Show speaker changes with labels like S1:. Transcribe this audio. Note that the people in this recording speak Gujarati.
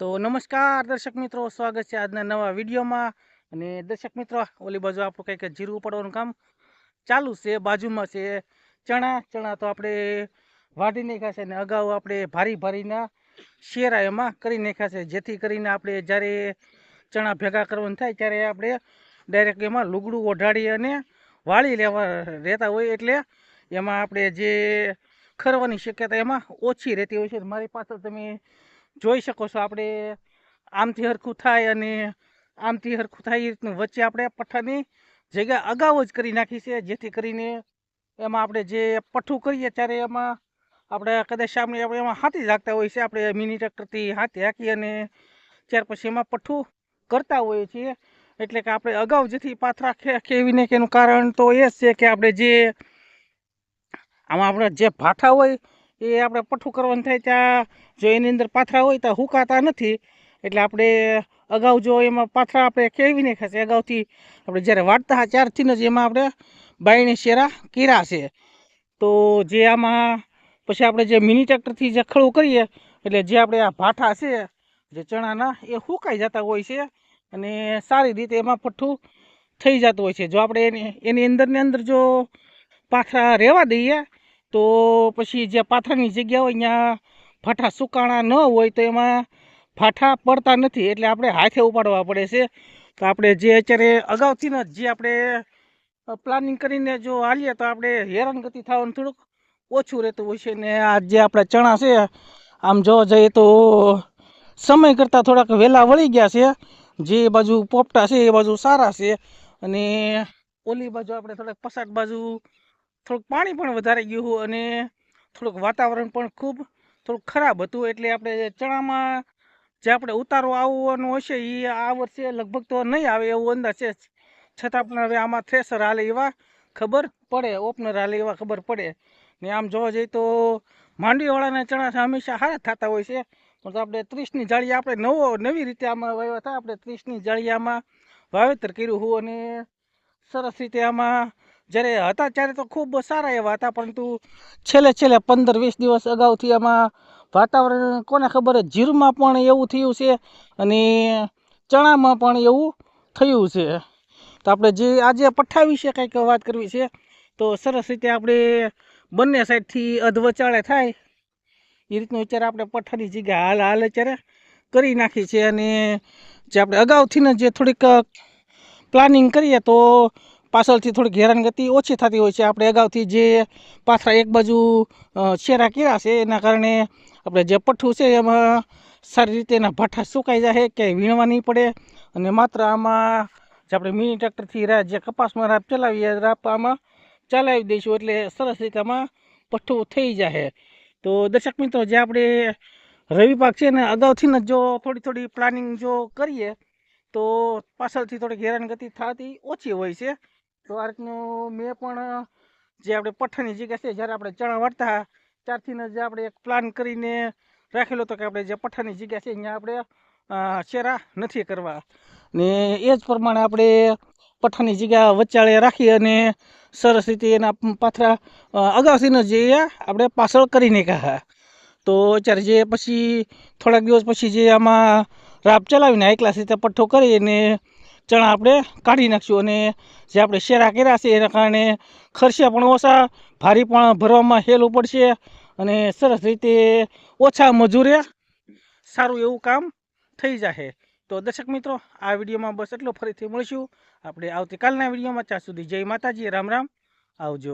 S1: તો નમસ્કાર, દર્શક મિત્રો. સ્વાગત છે આજના નવા વિડીયોમાં. અને દર્શક મિત્રો, ઓલી બાજુ આપણું કંઈક જીરું ઉપાડવાનું કામ ચાલુ છે. બાજુમાં છે ચણા. ચણા તો આપણે વાઢી નાખ્યા છે અને અગાઉ આપણે ભારી ભારીના શેરા એમાં કરી નાખ્યા છે. જેથી કરીને આપણે જ્યારે ચણા ભેગા કરવાનું થાય ત્યારે આપણે ડાયરેક્ટ એમાં લુગડું ઓઢાડી અને વાળી લેવા રહેતા હોય એટલે એમાં આપણે જે ખરવાની શક્યતા એમાં ઓછી રહેતી હોય છે. મારી પાસે તમે જોઈ શકો છો આપણે આમથી હરખું થાય અને આમથી હરખું થાય એ રીતનું વચ્ચે આપણે પઠ્ઠાની જગ્યા અગાઉ જ કરી નાખી છે, જેથી કરીને એમાં આપણે જે પઠ્ઠું કરીએ ત્યારે એમાં આપણે કદાચ સામે આપણે એમાં હાથી રાખતા હોય છે, આપણે મિની ટ્રેક્ટરથી હાથી હાંકી અને ત્યાર પછી એમાં પઠ્ઠું કરતા હોઈએ છીએ. એટલે કે આપણે અગાઉ જેથી પાથરા ખેવીને કે એનું કારણ તો એ જ છે કે આપણે જે આમાં આપણે જે ભાઠા હોય એ આપણે પઠ્ઠું કરવાનું થાય ત્યાં, જો એની અંદર પાથરા હોય તો હુકાતા નથી. એટલે આપણે અગાઉ જો એમાં પાથરા આપણે કેળવીને ખાશે અગાઉથી આપણે જ્યારે વાટતા હા ત્યારથી જ એમાં આપણે બાયણી શેરા કીરા છે. તો જે આમાં, પછી આપણે જે મિની ટ્રેક્ટરથી જે ખડું કરીએ, એટલે જે આપણે આ ભાઠા છે, જે ચણાના, એ હુકાઈ જતા હોય છે અને સારી રીતે એમાં પઠ્ઠું થઈ જતું હોય છે. જો આપણે એની એની અંદરની અંદર જો પાથરા રહેવા દઈએ તો પછી જે પાથરની જગ્યા હોય ત્યાં ભાઠા સુકાણા ન હોય તો એમાં ભાઠા પડતા નથી. એટલે આપણે હાથે ઉપાડવા પડે છે. તો આપણે જે અત્યારે અગાઉથી જ જે આપણે પ્લાનિંગ કરીને જો હાલીએ તો આપણે હેરાનગતિ થવાનું થોડુંક ઓછું રહેતું હોય છે. ને આ જે આપણા ચણા છે, આમ જોવા જઈએ તો સમય કરતાં થોડાક વહેલા વળી ગયા છે. જે બાજુ પોપટા છે એ બાજુ સારા છે. અને ઓલી બાજુ આપણે થોડાક પસાટ બાજુ થોડુંક પાણી પણ વધારે ગયું અને થોડુંક વાતાવરણ પણ ખૂબ થોડુંક ખરાબ હતું. એટલે આપણે ચણામાં જે આપણે ઉતારો આવવાનો હશે એ આ વર્ષે લગભગ તો નહીં આવે એવું અંદાજ છે. છતાં પણ હવે આમાં થ્રેસર હાલે એવા ખબર પડે, ઓપનર હાલે એવા ખબર પડે. ને આમ જોવા જઈએ તો માંડવીવાળાના ચણા હંમેશા હારા થતા હોય છે. પણ આપણે ત્રીસની જાળી આપણે નવો, નવી રીતે આમાં વાવ્યા હતા. આપણે ત્રીસની જાળી આમાં વાવેતર કર્યું હોવું અને સરસ રીતે આમાં જ્યારે હતા ત્યારે તો ખૂબ સારા એવા હતા, પરંતુ છેલ્લે છેલ્લે પંદર વીસ દિવસ અગાઉથી આમાં વાતાવરણ કોને ખબર જીરમાં પણ એવું થયું છે અને ચણામાં પણ એવું થયું છે. તો આપણે જે આજે પઠ્ઠા વિશે કંઈક વાત કરવી છે, તો સરસ રીતે આપણે બંને સાઈડથી અધવચાળે થાય. એ રીતનું વિચાર આપણે પઠ્ઠાની જગ્યા હાલ હાલ અત્યારે કરી નાખી છે અને જે આપણે અગાઉથીને જે થોડીક પ્લાનિંગ કરીએ તો પાછળથી થોડીક હેરાનગતિ ઓછી થતી હોય છે. આપણે અગાઉથી જે પાથરા એક બાજુ શેરા કર્યા છે, એના કારણે આપણે જે પઠ્ઠું છે એમાં સારી રીતે એના ભાઠા સુકાઈ જાય, ક્યાંય વીણવા નહીં પડે. અને માત્ર આમાં જે આપણે મિની ટ્રેક્ટરથી રાહ જે કપાસમાં રાપ ચલાવીએ, રાપ આમાં ચલાવી દઈશું એટલે સરસ રીતે આમાં પઠ્ઠું થઈ જાય તો દર્શક મિત્રો, જે આપણે રવિ પાક છે ને અગાઉથી જ જો થોડી થોડી પ્લાનિંગ જો કરીએ, તો પાછળથી થોડીક હેરાનગતિ થતી ઓછી હોય છે. તો આ રીતનું મેં પણ જે આપણે પઠ્ઠાની જગ્યા છે, જ્યારે આપણે ચણા વાળતા ત્યારથી જ આપણે એક પ્લાન કરીને રાખેલો હતો કે આપણે જે પઠ્ઠાની જગ્યા છે, અહીંયા આપણે શેરા નથી કરવા. ને એ જ પ્રમાણે આપણે પઠ્ઠાની જગ્યા વચાળે રાખી અને સરસ રીતે એના પાથરા અગાઉથી જ આપણે પાછળ કરીને નાખ્યા. તો અત્યારે જે પછી થોડાક દિવસ પછી જે આમાં રાપ ચલાવીને એકલા રીતે પઠ્ઠો કરી અને ચણા આપણે કાઢી નાખશું અને જે આપણે શેરા કર્યા છે એના કારણે ખર્ચા પણ ઓછા, ભારી પણ ભરવામાં હેલું પડશે અને સરસ રીતે ઓછા મજૂરે સારું એવું કામ થઈ જશે તો દર્શક મિત્રો, આ વિડીયોમાં બસ એટલો. ફરીથી મળીશું. આપણે આવતીકાલના વિડીયોમાં. ત્યાં સુધી જય માતાજી. રામ રામ. આવજો.